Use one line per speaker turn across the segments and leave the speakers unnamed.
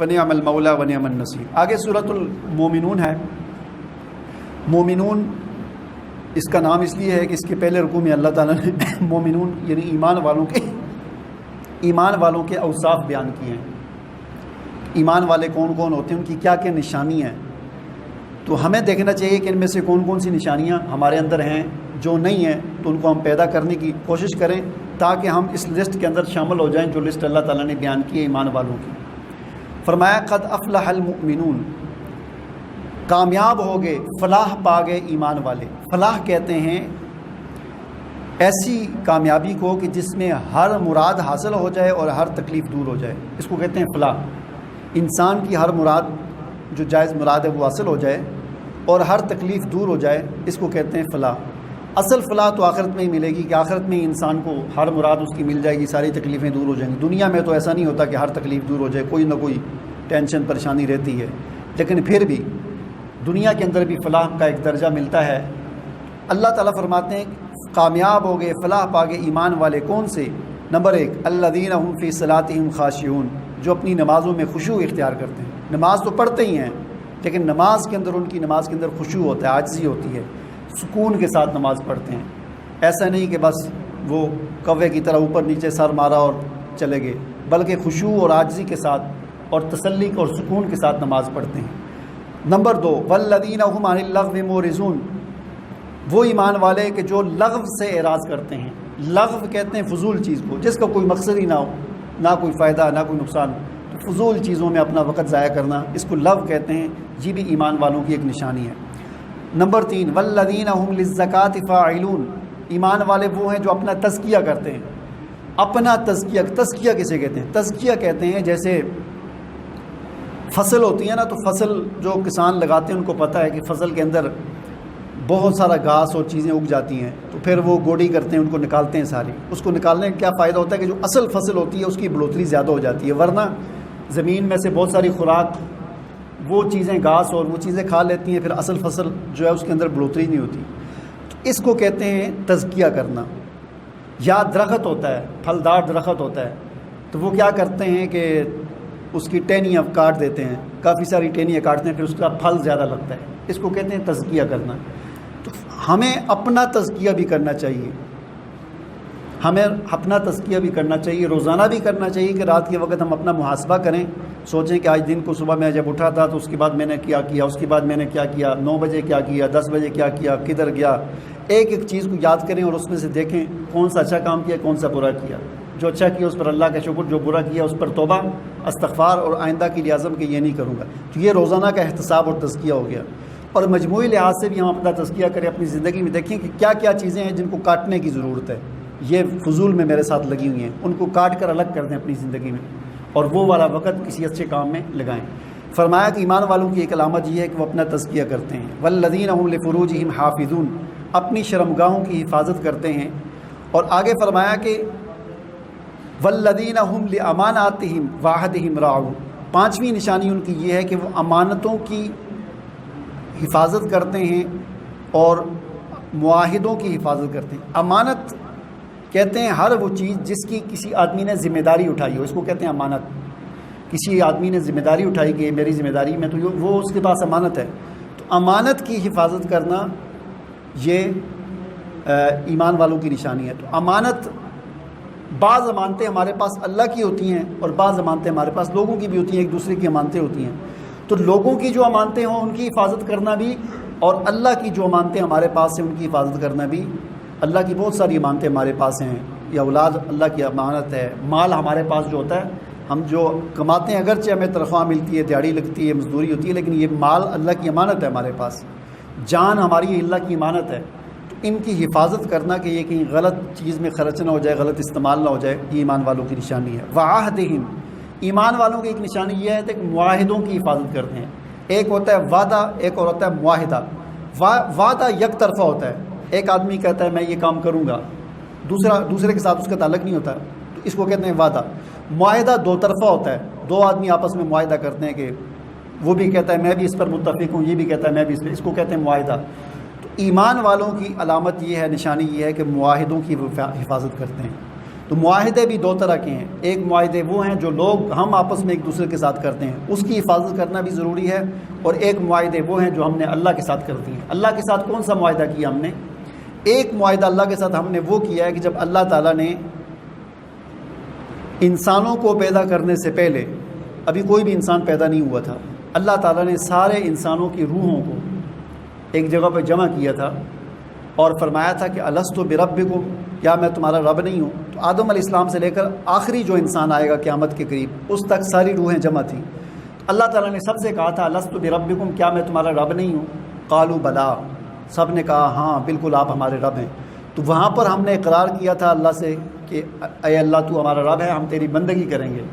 One अमल मौला one अमन नसीर आगे सूरतुलमोमिनून है मोमिनून इसका नाम इसलिए है कि इसके पहले रुकू में अल्लाह ताला ने मोमिनून यानी ईमान वालों के ईमान वालों के अवसाफ बयान किए हैं ईमान वाले कौन कौन होते हैं उनकी क्या क्या निशानी हैं तो हमें देखना चाहिए कि इनमें से कौन कौन सी निशानियाँ हमारे अंदर हैं जो नहीं हैं तो उनको हम पैदा करने की कोशिश करें ताकि हम इस लिस्ट के अंदर शामिल हो जाएँ जो लिस्ट अल्लाह ताला ने बयान की है ईमान वालों की फरमाया, कद अफलाहलमिन कामयाब हो गए, फलाह पा गए ईमान वाले। फलाह कहते हैं, ऐसी कामयाबी को कि जिसमें हर मुराद हासिल हो जाए और हर तकलीफ़ दूर हो जाए। इसको कहते हैं फलाह। इंसान की हर मुराद, जो जायज़ मुराद है, वो हासिल हो जाए और हर तकलीफ़ दूर हो जाए, इसको कहते हैं फ़लाह। असल फ़लाह तो आखिरत में ही मिलेगी कि आखिरत में इंसान को हर मुराद उसकी मिल जाएगी, सारी तकलीफ़ें दूर हो जाएँगी। दुनिया में तो ऐसा नहीं होता कि हर तकलीफ़ दूर हो जाए, कोई ना कोई टेंशन, परेशानी रहती है। लेकिन फिर भी दुनिया के अंदर भी फ़लाह का एक दर्जा मिलता है। अल्लाह ताला फरमाते हैं, कामयाब हो गए, फ़लाह पा गए ईमान वाले कौन से? नंबर एक अल्लादीन फ़ी सलातम खाशियून जो अपनी नमाज़ों में खुशू इख्तियार करते हैं। नमाज़ तो पढ़ते ही हैं, लेकिन नमाज़ के अंदर, उनकी नमाज़ के अंदर खुशू होता है, आजजी होती है। सुकून के साथ नमाज़ पढ़ते हैं। ऐसा नहीं कि बस वो कव्वे की तरह ऊपर नीचे सर मारा और चले गए, बल्कि खुशू और आजजी के साथ और तसल्ली और सुकून के साथ नमाज़ पढ़ते हैं। नंबर दो, वल्लदीन लघव मोरिजून। वो ईमान वाले के जो लघव से एराज़ करते हैं। लघव कहते हैं फजूल चीज़ को, जिसका कोई मकसद ही ना हो, ना कोई फ़ायदा, ना कोई नुकसान। तो फजूल चीज़ों में अपना वक़्त ज़ाया करना, इसको लव कहते हैं। ये भी ईमान वालों की एक निशानी है। नंबर तीन, वल्लदीन ज़क़ात फ़ाइलून। ईमान वाले वो हैं जो अपना तस्किया करते हैं। अपना तस्किया तस्किया किसे कहते हैं? तस्किया कहते हैं, जैसे फ़सल होती है ना तो फ़सल जो किसान लगाते हैं, उनको पता है कि फ़सल के अंदर बहुत सारा घास और चीज़ें उग जाती हैं। तो फिर वो गोडी करते हैं, उनको निकालते हैं सारी। उसको निकालने का क्या फ़ायदा होता है कि जो असल फ़सल होती है, उसकी बढ़ोतरी ज़्यादा हो जाती है। वरना ज़मीन में से बहुत सारी खुराक वो चीज़ें घास और वो चीज़ें खा लेती हैं, फिर असल फ़सल जो है उसके अंदर बढ़ोतरी नहीं होती। तो इसको कहते हैं तजकिया करना। या दरख्त होता है, फलदार दरख्त होता है तो वो क्या करते हैं कि उसकी टहनियाँ काट देते हैं। काफ़ी सारी टहनियाँ काटते हैं, फिर उसका फल ज़्यादा लगता है। इसको कहते हैं तजकिया करना। तो हमें अपना तजकिया भी करना चाहिए। हमें अपना तजकिया भी करना चाहिए, रोज़ाना भी करना चाहिए कि रात के वक्त हम अपना मुहासबा करें। सोचें कि आज दिन को सुबह मैं जब उठा था तो उसके बाद मैंने क्या किया, उसके बाद मैंने क्या किया, नौ बजे क्या किया, दस बजे क्या किया, किधर गया? एक एक चीज़ को याद करें और उसमें से देखें कौन सा अच्छा काम किया, कौन सा बुरा किया। जो अच्छा किया उस पर अल्लाह का शुक्र, जो बुरा किया उस पर तोबा अस्तफ़ार और आइंदा की लियाज़म के ये नहीं करूँगा। तो ये रोज़ाना का एहतसाब और तस्किया हो गया। और मजमू लिहाज से भी हम अपना तस्किया करें, अपनी ज़िंदगी में देखें कि क्या क्या चीज़ें हैं जिनको काटने की ज़रूरत है। ये फजूल में मेरे साथ लगी हुई हैं। उनको काट कर अलग कर दें अपनी ज़िंदगी में। और वो वाला वक़्त किसी अच्छे काम में लगाएँ। फरमाया कि ईमान वालों की एक अलामत यह है कि वो अपना तस्किया करते हैं। वल्लदीन फ़रूज हिम हाफिजून, अपनी शर्मगाहों की हिफाजत करते हैं। और आगे फरमाया कि वल्लदीन हम अमानत हिम वाहद हिम राउ पाँचवीं निशानी उनकी ये है कि वो अमानतों की हिफाजत करते हैं और माहिदों की हिफाजत करते हैं। अमानत कहते हैं हर वो चीज़ जिसकी किसी आदमी ने ज़िम्मेदारी उठाई हो, इसको कहते हैं अमानत। किसी आदमी ने ज़िम्मेदारी उठाई कि मेरी ज़िम्मेदारी, में तो वो उसके पास अमानत है। तो अमानत की हिफाजत करना ये ईमान वालों की निशानी है। तो अमानत, बाज़ अमानतें हमारे पास अल्लाह की होती हैं और बाज़ अमानतें हमारे पास लोगों की भी होती हैं, एक दूसरे की अमानतें होती हैं। तो लोगों की जो अमानतें हों, उनकी हिफाजत करना भी और अल्लाह की जो अमानतें हमारे पास हैं, उनकी हिफाजत करना भी अल्लाह की बहुत सारी अमानतें हमारे पास हैं या औलाद अल्लाह की अमानत है। माल हमारे पास जो होता है हम जो कमाते हैं अगरचे हमें तनख्वाह मिलती है दिहाड़ी लगती है मजदूरी होती है लेकिन ये माल अल्लाह की अमानत है हमारे पास। जान हमारी अल्लाह की अमानत है। तो इनकी हिफाजत करना कि ये कहीं गलत चीज़ में खर्च ना हो जाए गलत इस्तेमाल ना हो जाए ये ईमान वालों की निशानी है। वाहदहिम। ईमान वालों की एक निशानी यह है कि माहिदों की हिफाजत करते हैं। एक होता है वादा एक और होता है माहिदा वा, वादा यक तरफा होता है। एक आदमी कहता है, मैं ये काम करूँगा। दूसरा, दूसरे के साथ उसका ताल्लक नहीं होता। तो इसको कहते हैं वादा। माहिदा दो तरफा होता है। दो आदमी आपस में माहिदा करते हैं कि वो भी कहता है, मैं भी इस पर मुतफिक हूँ, ये भी कहता है, मैं भी इस पर। इसको कहते हैं माहिदा तो ईमान वालों की अलामत ये है, निशानी ये है कि माहिदों की हिफाजत करते हैं। तो माहदे भी दो तरह के हैं। एक माहदे वो हैं जो लोग हम आपस में एक दूसरे के साथ करते हैं। उसकी हिफाजत करना भी ज़रूरी है और एक माहदे वो हैं जो हमने अल्लाह के साथ करती हैं। अल्लाह के साथ कौन सा माहदा किया हमने? एक माहदा अल्लाह के साथ हमने वो किया है कि जब अल्लाह ताला ने इंसानों को पैदा करने से पहले, अभी कोई भी इंसान पैदा नहीं हुआ था, अल्लाह ताला ने सारे इंसानों की रूहों को एक जगह पर जमा किया था और फरमाया था कि अलस्त बिरब को क्या मैं तुम्हारा रब नहीं हूँ। तो आदम इस्लाम से लेकर आखिरी जो इंसान आएगा क़्यामत के करीब, उस तक सारी रूहें जमा थी। तो अल्लाह ताला ने सबसे कहा था, अलस्त बिरबिकुम क्या मैं तुम्हारा रब नहीं हूँ? कालू बला। सबने कहा हाँ बिल्कुल आप हमारे रब हैं। तो वहाँ पर हमने इकरार किया था अल्लाह से कि अय अल्लाह, तू हमारा रब है, हम तेरी बंदगी करेंगे।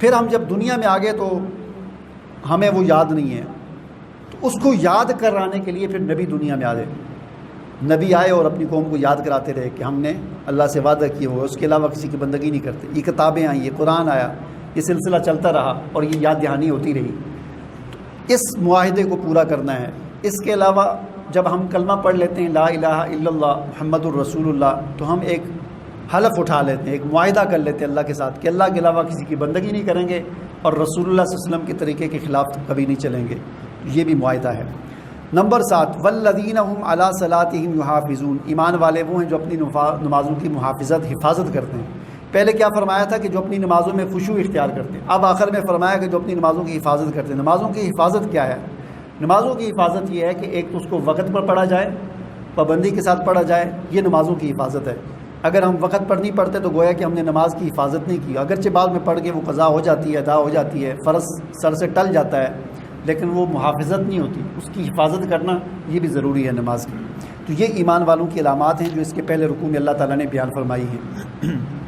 फिर हम जब दुनिया में आ गए तो हमें वो याद नहीं है। तो उसको याद कराने के लिए फिर नबी दुनिया में आ गए नबी आए और अपनी कौम को याद कराते रहे कि हमने अल्लाह से वादा किए हुए उसके अलावा किसी की बंदगी नहीं करते। ये किताबें आई, ये कुरान आया, ये सिलसिला चलता रहा और ये याद दहानी होती रही। तो इस माहदे को पूरा करना है। इसके अलावा जब हम कलमा पढ़ लेते हैं, ला इल्लल्लाह मुहम्मदुर रसूलुल्लाह तो हम एक हलफ उठा लेते हैं, एक माहा कर लेते हैं अल्लाह के साथ कि अल्लाह के अलावा किसी की बंदगी नहीं करेंगे और रसूलुल्लाह वसल्लम के तरीके के ख़िलाफ़ कभी नहीं चलेंगे। ये भी माहा है। नंबर सात, वल्लदीन अला सलातम युहाफ़िजून। ईमान वाले वो हैं जो अपनी नमाज़ों की मुहाफ़त हिफाजत करते हैं। पहले क्या फरमाया था कि जो अपनी नमाज़ों में खुशू इख्तियार करते हैं? अब आखिर में फरमाया कि जो अपनी नमाज़ों की हिफाजत करते हैं। नमाज़ों की हिफाजत क्या है? नमाज़ों की हिफाजत ये है कि एक तो उसको वक़्त पर पढ़ा जाए, पाबंदी के साथ पढ़ा जाए, ये नमाज़ों की हिफाजत है। अगर हम वक़्त पर नहीं पढ़ते तो गोया कि हमने नमाज़ की हिफाजत नहीं की। अगरचे बाद में पढ़ के वो कज़ा हो जाती है, अदा हो जाती है, फ़र्ज़ सर से टल जाता है, लेकिन वो मुहाफ़त नहीं होती। उसकी हिफाजत करना ये भी ज़रूरी है नमाज़ की। तो ये ईमान वालों की अलामत हैं, जो इसके पहले रुकू में अल्लाह ताला ने बयान फरमाई हैं।